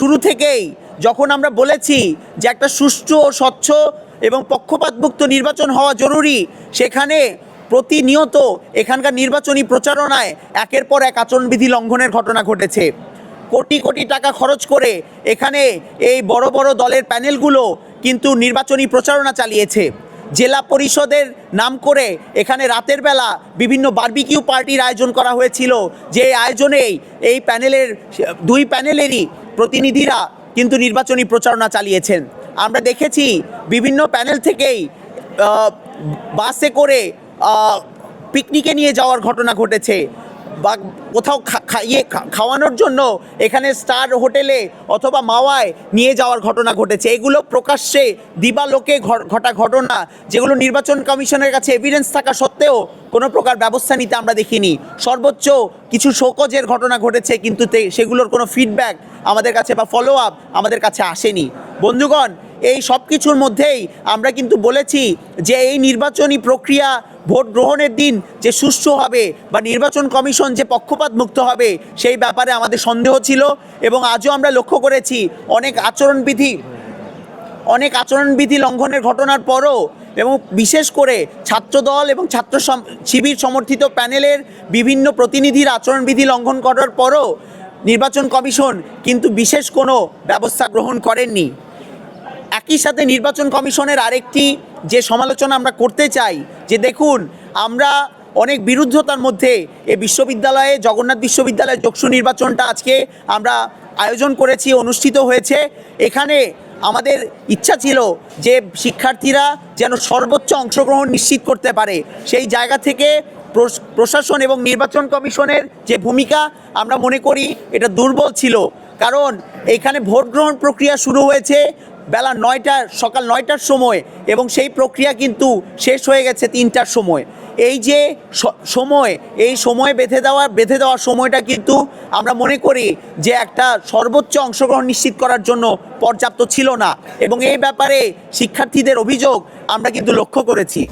শুরু থেকেই যখন আমরা বলেছি যে একটা সুষ্ঠু ও স্বচ্ছ এবং পক্ষপাতমুক্ত নির্বাচন হওয়া জরুরি, সেখানে প্রতিনিয়ত এখানকার নির্বাচনী প্রচারণায় একের পর এক আচরণবিধি লঙ্ঘনের ঘটনা ঘটেছে। কোটি কোটি টাকা খরচ করে এখানে এই বড় বড় দলের প্যানেলগুলো কিন্তু নির্বাচনী প্রচারণা চালিয়েছে। জেলা পরিষদের নাম করে এখানে রাতের বেলা বিভিন্ন বার্বিকিউ পার্টির আয়োজন করা হয়েছিল। যে আয়োজনেই এই প্যানেলের, দুই প্যানেলেরই প্রতিনিধিরা কিন্তু নির্বাচনী প্রচারণা চালিয়েছেন। আমরা দেখেছি বিভিন্ন প্যানেল থেকেই বাসে করে পিকনিকে নিয়ে যাওয়ার ঘটনা ঘটেছে। বা কোথাও খাইয়ে খাওয়ানোর জন্য এখানে স্টার হোটেলে অথবা মাওয়ায় নিয়ে যাওয়ার ঘটনা ঘটেছে। এগুলো প্রকাশ্যে দিবালোকে ঘটা ঘটনা যেগুলো নির্বাচন কমিশনের কাছে এভিডেন্স থাকা সত্ত্বেও কোনো প্রকার ব্যবস্থা নিতে আমরা দেখিনি। সর্বোচ্চ কিছু শোকজের ঘটনা ঘটেছে কিন্তু সেগুলোর কোনো ফিডব্যাক আমাদের কাছে বা ফলো আপ আমাদের কাছে আসেনি। বন্ধুগণ এই সব কিছুর মধ্যেই আমরা কিন্তু বলেছি যে এই নির্বাচনী প্রক্রিয়া ভোট গ্রহণের দিন যে সুষ্ঠু হবে বা নির্বাচন কমিশন যে পক্ষপাত মুক্ত হবে, সেই ব্যাপারে আমাদের সন্দেহ ছিল এবং আজও আমরা লক্ষ্য করেছি অনেক আচরণবিধি অনেক আচরণবিধি লঙ্ঘনের ঘটনার পরও এবং বিশেষ করে ছাত্রদল এবং ছাত্র শিবির সমর্থিত প্যানেলের বিভিন্ন প্রতিনিধির আচরণবিধি লঙ্ঘন করার পরও নির্বাচন কমিশন কিন্তু বিশেষ কোনো ব্যবস্থা গ্রহণ করেননি। একই সাথে নির্বাচন কমিশনের আরেকটি যে সমালোচনা আমরা করতে চাই, যে দেখুন, আমরা অনেক বিরুদ্ধতার মধ্যে এ বিশ্ববিদ্যালয়ে, জগন্নাথ বিশ্ববিদ্যালয়ের যোগসু নির্বাচনটা আজকে আমরা আয়োজন করেছি, অনুষ্ঠিত হয়েছে। এখানে আমাদের ইচ্ছা ছিল যে শিক্ষার্থীরা যেন সর্বোচ্চ অংশগ্রহণ নিশ্চিত করতে পারে। সেই জায়গা থেকে প্রশ- প্রশাসন এবং নির্বাচন কমিশনের যে ভূমিকা, আমরা মনে করি এটা দুর্বল ছিল। কারণ এখানে ভোট গ্রহণ প্রক্রিয়া শুরু হয়েছে বেলা নয়টা, সকাল নয়টার সময় এবং সেই প্রক্রিয়া কিন্তু শেষ হয়ে গেছে তিনটার সময়। এই যে সময়, এই সময় বেঁধে দেওয়া, বেঁধে দেওয়ার সময়টা কিন্তু আমরা মনে করি যে একটা সর্বোচ্চ অংশগ্রহণ নিশ্চিত করার জন্য পর্যাপ্ত ছিল না এবং এই ব্যাপারে শিক্ষার্থীদের অভিযোগ আমরা কিন্তু লক্ষ্য করেছি।